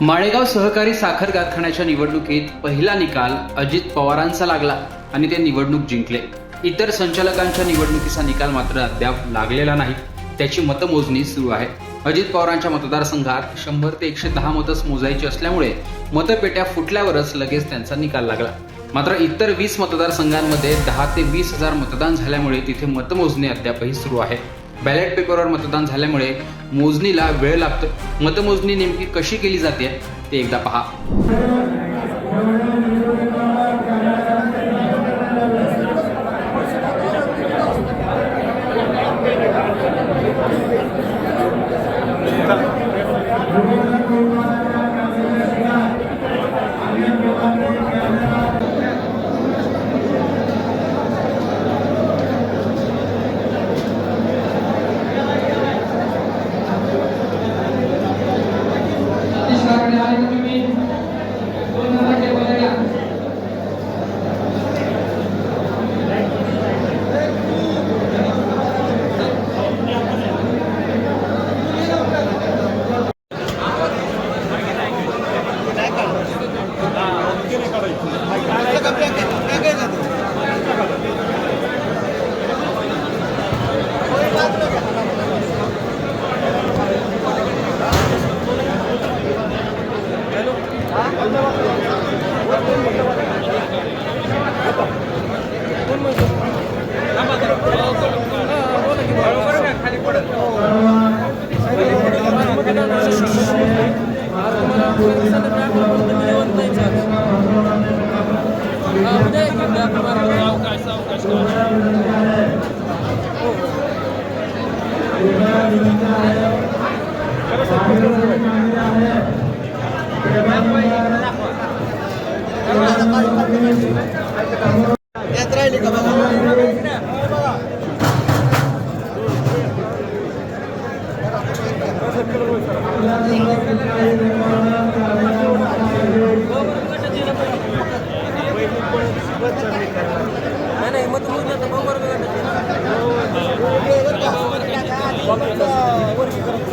माळेगाव सहकारी साखर कारखान्याच्या निवडणुकीत पहिला निकाल अजित पवारांचा लागला आणि ते निवडणूक जिंकले. इतर संचालकांच्या निवडणुकीचा निकाल मात्र अद्याप लागलेला नाही. त्याची मतमोजणी सुरू आहे. अजित पवारांच्या मतदारसंघात शंभर ते एकशे दहा मतच मोजायची असल्यामुळे मतपेट्या फुटल्यावरच लगेच त्यांचा निकाल लागला. मात्र इतर वीस मतदारसंघांमध्ये दहा ते वीस हजार मतदान झाल्यामुळे तिथे मतमोजणी अद्यापही सुरू आहे. बॅलेट पेपरवर मतदान झाल्यामुळे मोजणीला वेळ लागतो. मतमोजणी नेमकी कशी केली जाते ते एकदा पहा. Gracias.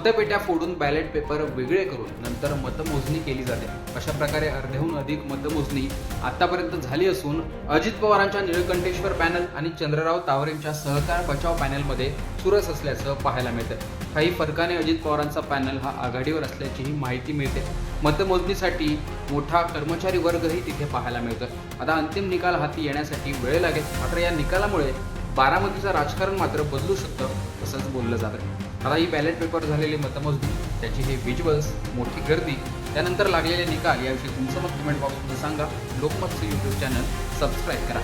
मतपेट्या फोडून बॅलेट पेपर वेगळे करून नंतर मतमोजणी केली जाते. अशा प्रकारे अर्ध्याहून अधिक मतमोजणी आतापर्यंत झाली असून अजित पवारांच्या निळकंठेश्वर पॅनल आणि चंद्रराव तावरेंच्या सहकार बचाव पॅनलमध्ये चुरस असल्याचं पाहायला मिळतं काही फरकाने अजित पवारांचा पॅनल हा आघाडीवर असल्याचीही माहिती मिळते. मतमोजणीसाठी मोठा कर्मचारी वर्गही तिथे पाहायला मिळतं आता अंतिम निकाल हाती येण्यासाठी वेळ लागेल. मात्र या निकालामुळे बारामतीचं राजकारण मात्र बदलू शकतं असंच बोललं जातं आता ही बॅलेट पेपर झालेली मतमोजणी त्याची हे विज्युअल्स मोठी गर्दी त्यानंतर लागलेले निकाल याविषयी तुमचं मत कमेंट बॉक्समध्ये सांगा. लोकमतचं यूट्यूब चॅनल सबस्क्राईब करा.